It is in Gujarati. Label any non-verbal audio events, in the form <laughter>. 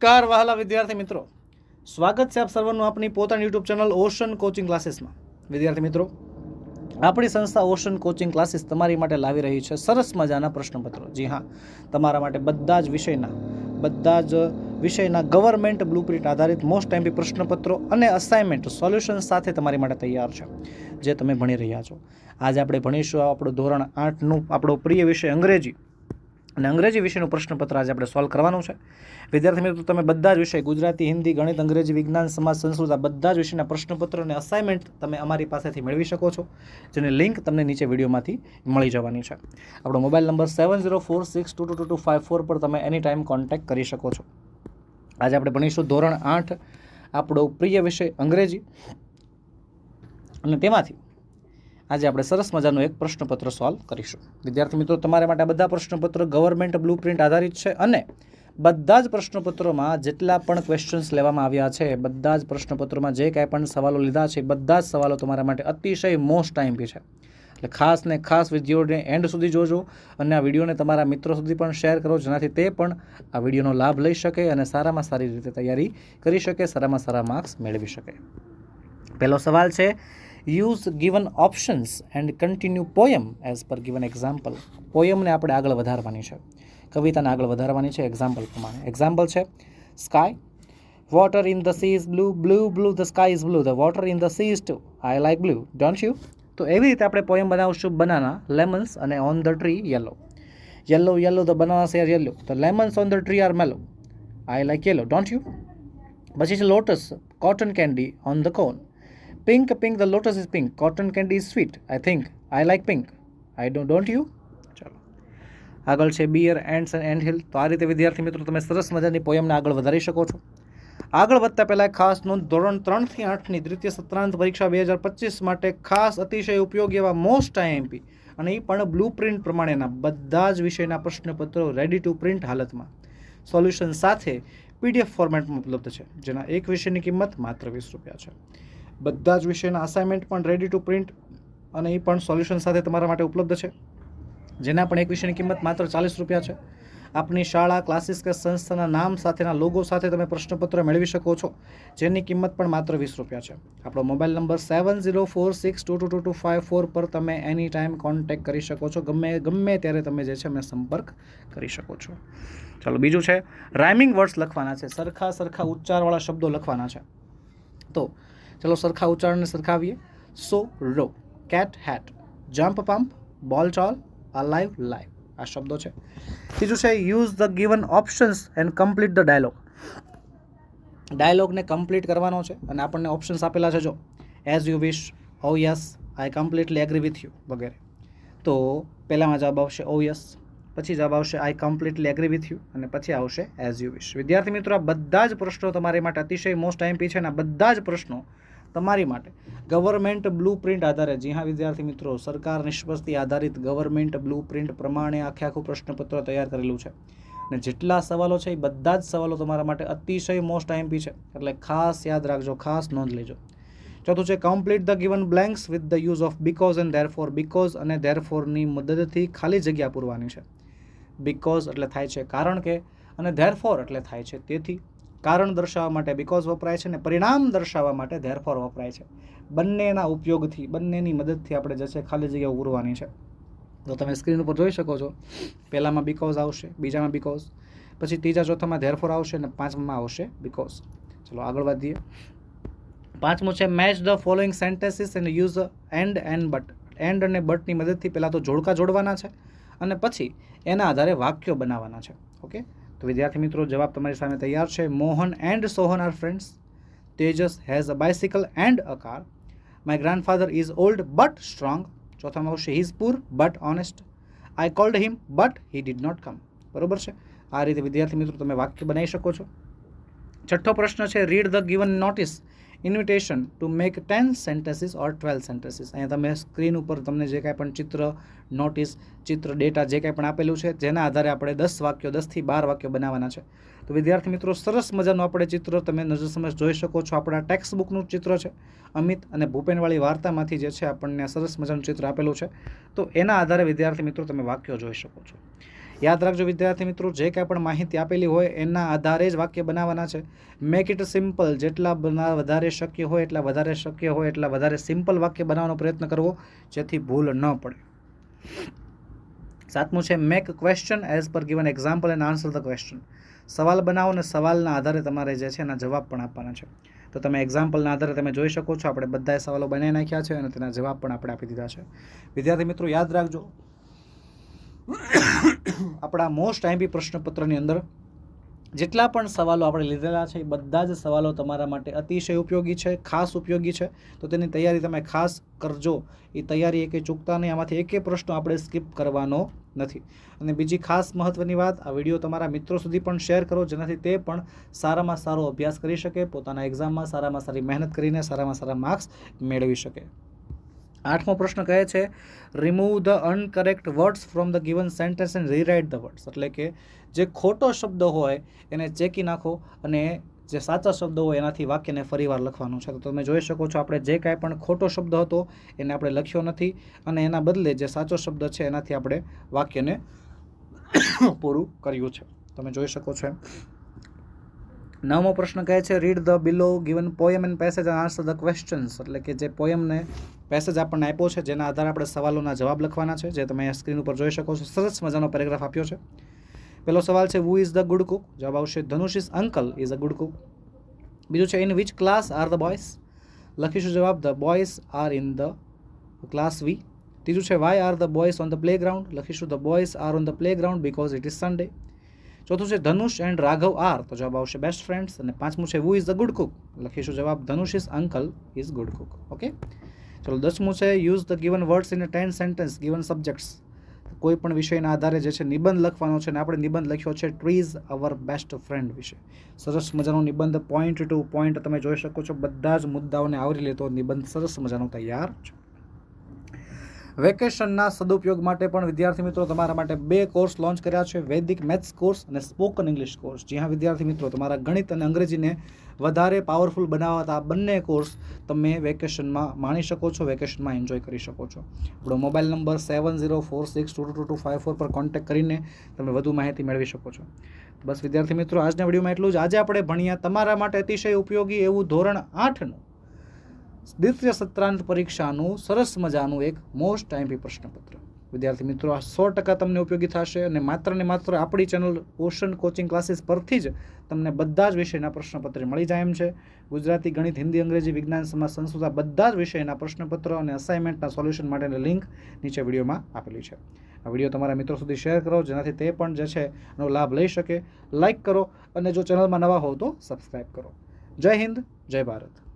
નમસ્કાર, વહાલા વિદ્યાર્થી મિત્રો. સ્વાગત છે આપ સર્વનું આપણી પોતાની યુટ્યુબ ચેનલ ઓશન કોચિંગ ક્લાસીસમાં. વિદ્યાર્થી મિત્રો, આપણી સંસ્થા ઓશન કોચિંગ ક્લાસીસ તમારી માટે લાવી રહી છે સરસ મજાના પ્રશ્નપત્રો. જી હા, તમારા માટે બધા જ વિષયના, બધા જ વિષયના ગવર્મેન્ટ બ્લુપ્રિન્ટ આધારિત મોસ્ટ એમપી પ્રશ્નપત્રો અને અસાઇનમેન્ટ સોલ્યુશન સાથે તમારી માટે તૈયાર છે, જે તમે ભણી રહ્યા છો. આજે આપણે ભણીશું આપણું ધોરણ આઠનું, આપણો પ્રિય વિષય અંગ્રેજી. અને અંગ્રેજી વિષયનું પ્રશ્નપત્ર આજે આપણે સોલ્વ કરવાનું છે. વિદ્યાર્થી મિત્રો, તમે બધા જ વિષય, ગુજરાતી, હિન્દી, ગણિત, અંગ્રેજી, વિજ્ઞાન, સમાજ, સંસ્કૃત, આ બધા જ વિષયના પ્રશ્નપત્ર અને અસાઇનમેન્ટ તમે અમારી પાસેથી મેળવી શકો છો, જેની લિંક તમને નીચે વિડીયોમાંથી મળી જવાની છે. આપણો mobile number seven zero four six two two two five four પર તમે એની ટાઈમ કોન્ટેક્ટ કરી શકો છો. આજે આપણે ભણીશું ધોરણ આઠ, આપણો પ્રિય વિષય અંગ્રેજી. અને તેમાંથી આજે આપણે સરસ મજાનું એક પ્રશ્નપત્ર સોલ્વ કરીશું. વિદ્યાર્થી મિત્રો, તમારા માટે બધા પ્રશ્નપત્રો ગવર્મેન્ટ બ્લુપ્રિન્ટ આધારિત છે અને બધા જ પ્રશ્નપત્રોમાં જેટલા પણ ક્વેશ્ચન્સ લેવામાં આવ્યા છે, બધા જ પ્રશ્નપત્રોમાં જે કાંઈ પણ સવાલો લીધા છે, બધા જ સવાલો તમારા માટે અતિશય મોસ્ટ ટાઈમપી છે. એટલે ખાસ ને ખાસ વિડીયોને એન્ડ સુધી જોજો અને આ વિડીયોને તમારા મિત્રો સુધી પણ શેર કરો, જેનાથી તે પણ આ વિડીયોનો લાભ લઈ શકે અને સારામાં સારી રીતે તૈયારી કરી શકે, સારામાં સારા માર્ક્સ મેળવી શકે. પહેલો સવાલ છે use given options and continue poem as per given example પોયમને આપણે આગળ વધારવાની છે. કવિતાને આગળ વધારવાની છે એક્ઝામ્પલ પ્રમાણે. એક્ઝામ્પલ છે sky water in the sea is blue blue blue the sky is blue the water in the sea is too I like blue don't you તો એવી રીતે આપણે પોયમ બનાવશું. બનાના લેમન્સ અને on the tree yellow yellow yellow the bananas are yellow the lemons on the tree are mellow I like yellow don't you પછી છે lotus cotton candy on the cone pink pink the lotus is pink cotton candy is sweet I think I like pink I don't don't you ચાલો. આગળ છે bear ends and and hill તો આ રીતે, વિદ્યાર્થી મિત્રો, તમે સરસ મજાની પોયમને આગળ વધારી શકો છો. આગળ વધતા પહેલાં ખાસ નોંધ. ધોરણ ત્રણથી આઠની દ્વિતીય સત્રાંત પરીક્ષા બે હજાર પચીસ માટે ખાસ અતિશય ઉપયોગી એવા મોસ્ટ આઈએમપી અને એ પણ બ્લુ પ્રિન્ટ પ્રમાણેના બધા જ વિષયના પ્રશ્નપત્રો રેડી ટુ પ્રિન્ટ હાલતમાં. સોલ્યુશન સાથે પીડીએફ ફોર્મેટમાં ઉપલબ્ધ છે, જેના એક વિષયની કિંમત માત્ર વીસ રૂપિયા છે. બધા જ વિષયના અસાઇનમેન્ટ પણ રેડી ટુ પ્રિન્ટ અને એ પણ સોલ્યુશન સાથે તમારા માટે ઉપલબ્ધ છે. જેના પણ એક વિષયની કિંમત માત્ર ચાલીસ રૂપિયા છે. આપની શાળા ક્લાસીસ કે સંસ્થાના નામ સાથેના લોગો સાથે તમે પ્રશ્નપત્ર મેળવી શકો છો. જેની કિંમત પણ માત્ર વીસ રૂપિયા છે. આપણો mobile number seven zero four six two two two two five four પર તમે એની ટાઈમ કોન્ટેક્ટ કરી શકો છો. ગમે ગમે ત્યારે તમે જે છે મેં સંપર્ક કરી શકો છો. ચાલો, બીજું છે. રાઇમિંગ વર્ડ્સ લખવાના છે. સરખા સરખા ઉચ્ચારવાળા શબ્દો લખવાના છે. તો ચલો સરખા ઉચ્ચારણને સરખાવીએ. So row cat hat jump pump ball Chola alive live આ શબ્દો છે. ત્રીજું છે use the given options and complete the dialogue ડાયલોગને complete કરવાનો છે અને આપણને ઓપ્શન્સ આપેલા છે જો. As you wish oh yes I completely agree with you વગેરે. તો પહેલામાં જવાબ આવશે ઓ યસ પછી જવાબ આવશે I completely agree with you અને પછી આવશે એઝ યુ વિશ વિદ્યાર્થી મિત્રો, આ બધા જ પ્રશ્નો તમારી માટે અતિશય મોસ્ટ આઈમ્પી છે અને આ બધા જ પ્રશ્નો તમારી માટે. ગવર્મેન્ટ બ્લુ પ્રિન્ટ આધારે, જી હા, વિદ્યાર્થી મિત્રો, સરકાર નિષ્પક્ષથી આધારિત ગવર્મેન્ટ બ્લુ પ્રિન્ટ પ્રમાણે આખે આખું પ્રશ્નપત્ર તૈયાર કરેલું છે. અને જેટલા સવાલો છે એ બધા જ સવાલો તમારા માટે અતિશય મોસ્ટ આઈએમપી છે. એટલે ખાસ યાદ રાખજો, ખાસ નોંધ લેજો. ચોથું છે complete the given blanks with the use of because and therefore because અને ધેર ફોરની મદદથી ખાલી જગ્યા પૂરવાની છે. બિકોઝ એટલે થાય છે કારણ કે, અને ધેર ફોર એટલે થાય છે તેથી. કારણ દર્શાવવા માટે બીકોઝ વપરાય છે અને પરિણામ દર્શાવવા માટે ધેરફોર વપરાય છે. બંનેના ઉપયોગથી, બંનેની મદદથી આપણે જે છે ખાલી જગ્યા ઉરવાની છે. તો તમે સ્ક્રીન ઉપર જોઈ શકો છો. પહેલામાં બિકોઝ આવશે, બીજામાં બિકોઝ પછી ત્રીજા ચોથામાં ધેરફોર આવશે અને પાંચમામાં આવશે બીકોઝ ચલો આગળ વધીએ. પાંચમું છે match the following sentences and use and and but and અને બટની મદદથી પહેલાં તો જોડકા જોડવાના છે અને પછી એના આધારે વાક્યો બનાવવાના છે. ઓકે તો વિદ્યાર્થી મિત્રો, જવાબ તમારી સામે તૈયાર છે. Mohan and Sohan are friends Tejas has a bicycle and a car my grandfather is old but strong ચોથામાં આવશે he poor but honest I called him but he did not come બરોબર છે? આ રીતે વિદ્યાર્થી મિત્રો, તમે વાક્ય બનાવી શકો છો. છઠ્ઠો પ્રશ્ન છે read the given notice invitation to make ten sentences or twelve sentences અહીંયા તમે સ્ક્રીન ઉપર તમને જે કાંઈ પણ ચિત્ર નોટિસ ચિત્ર ડેટા જે કાંઈ પણ આપેલું છે, જેના આધારે આપણે દસ વાક્યો દસથી બાર વાક્યો બનાવવાના છે. તો વિદ્યાર્થી મિત્રો, સરસ મજાનું આપણે ચિત્ર તમે નજર સમજ જોઈ શકો છો. આપણા ટેક્સ્ટ બુકનું ચિત્ર છે. અમિત અને ભૂપેનવાળી વાર્તામાંથી જે છે આપણને સરસ મજાનું ચિત્ર આપેલું છે. તો એના આધારે વિદ્યાર્થી મિત્રો તમે વાક્યો જોઈ શકો છો. યાદ રાખજો વિદ્યાર્થી મિત્રો, જે કાંઈ પણ માહિતી આપેલી હોય એના આધારે જ વાક્ય બનાવવાના છે. મેક ઇટ સિમ્પલ જેટલા બના વધારે શક્ય હોય, એટલા વધારે શક્ય હોય, એટલા વધારે સિમ્પલ વાક્ય બનાવવાનો પ્રયત્ન કરવો, જેથી ભૂલ ન પડે. સાતમું છે make question as per given example and answer the question સવાલ બનાવો અને સવાલના આધારે તમારે જે છે એના જવાબ પણ આપવાના છે. તો તમે એક્ઝામ્પલના આધારે તમે જોઈ શકો છો, આપણે બધાએ સવાલો બનાવી નાખ્યા છે અને તેના જવાબ પણ આપણે આપી દીધા છે. વિદ્યાર્થી મિત્રો, યાદ રાખજો. આપણા મોસ્ટ આઈમ્પી પ્રશ્નપત્રની અંદર જેટલા પણ સવાલો આપણે લીધેલા છે, એ બધા જ સવાલો તમારા માટે અતિશય ઉપયોગી છે, ખાસ ઉપયોગી છે. તો તેની તૈયારી તમે ખાસ કરજો. એ તૈયારી એકે ચૂકતા નહીં. આમાંથી એકે પ્રશ્ન આપણે સ્કીપ કરવાનો નથી. અને બીજી ખાસ મહત્ત્વની વાત, આ વીડિયો તમારા મિત્રો સુધી પણ શેર કરો, જેનાથી તે પણ સારામાં સારો અભ્યાસ કરી શકે, પોતાના એક્ઝામમાં સારામાં સારી મહેનત કરીને સારામાં સારા માર્ક્સ મેળવી શકે. આઠમો પ્રશ્ન કહે છે remove the uncorrect words from the given sentence and rewrite the words એટલે કે જે ખોટો શબ્દ હોય એને ચેકી નાખો અને જે સાચા શબ્દ હોય એનાથી વાક્યને ફરીવાર લખવાનું છે. તો તમે જોઈ શકો છો, આપણે જે કાંઈ પણ ખોટો શબ્દ હતો એને આપણે લખ્યો નથી અને એના બદલે જે સાચો શબ્દ છે એનાથી આપણે વાક્યને <coughs> પૂરું કર્યું છે. તમે જોઈ શકો છો એમ. નવમો પ્રશ્ન કહે છે read the below given poem and passage and answer the questions એટલે કે જે પોયમને પેસેજ આપણને આપ્યો છે, જેના આધારે આપણે સવાલોના જવાબ લખવાના છે, જે તમે સ્ક્રીન ઉપર જોઈ શકો છો. સરસ મજાનો પેરેગ્રાફ આપ્યો છે. પહેલો સવાલ છે who is the good cook જવાબ આવશે Dhanush is uncle is a good cook બીજું છે in which class are the boys લખીશું જવાબ the boys are in the class we ત્રીજું છે why are the boys on the playground લખીશું the boys are on the playground because it is Sunday ચોથું છે, ધનુષ એન્ડ રાઘવ આર તો જવાબ આવશે બેસ્ટ ફ્રેન્ડ્સ અને પાંચમું છે who is a good cook લખીશું જવાબ, Dhanush is uncle is good cook okay ચલો, દસમું છે use the given words in ten sentence given subjects કોઈ પણ વિષયના આધારે જે છે, નિબંધ લખવાનો છે અને આપણે નિબંધ લખ્યો છે ટ્રીઝ અવર બેસ્ટ ફ્રેન્ડ વિશે. સરસ મજાનો નિબંધ પોઈન્ટ ટુ પોઈન્ટ તમે જોઈ શકો છો, બધા જ મુદ્દાઓને આવરી લેતો નિબંધ સરસ મજાનો તૈયાર છે. વેકેશનના સદુપયોગ માટે પણ વિદ્યાર્થી મિત્રો તમારા માટે બે કોર્સ લોન્ચ કર્યા છે. વૈદિક મેથ્સ કોર્સ અને સ્પોકન ઇંગ્લિશ કોર્સ. જ્યાં વિદ્યાર્થી મિત્રો તમારા ગણિત અને અંગ્રેજીને વધારે પાવરફુલ બનાવતા આ બંને કોર્સ તમે વેકેશનમાં માણી શકો છો, વેકેશનમાં એન્જોય કરી શકો છો. આપણો mobile number seven zero four six two two two five four પર કોન્ટેક્ટ કરીને તમે વધુ માહિતી મેળવી શકો છો. બસ વિદ્યાર્થી મિત્રો, આજના વિડીયોમાં એટલું જ. આજે આપણે ભણ્યા તમારા માટે અતિશય ઉપયોગી એવું ધોરણ આઠનું દ્વિતીય સત્રાંત પરીક્ષાનું સરસ મજાનું એક મોસ્ટ આઈમ્પી પ્રશ્નપત્ર. વિદ્યાર્થી મિત્રો, આ સો ટકા તમને ઉપયોગી થશે અને માત્ર ને માત્ર આપણી ચેનલ ઓશન કોચિંગ ક્લાસીસ પરથી જ તમને બધા જ વિષયના પ્રશ્નપત્ર મળી જાય એમ છે. ગુજરાતી, ગણિત, હિન્દી, અંગ્રેજી, વિજ્ઞાન, સમાજ, સંસ્કૃત, આ બધા જ વિષયના પ્રશ્નપત્ર અને અસાઇનમેન્ટના સોલ્યુશન માટેની લિંક નીચે વિડીયોમાં આપેલી છે. આ વીડિયો તમારા મિત્રો સુધી શેર કરો, જેનાથી તે પણ જે છે એનો લાભ લઈ શકે. લાઇક કરો અને જો ચેનલમાં નવા હોવ તો સબસ્ક્રાઈબ કરો. જય હિન્દ, જય ભારત.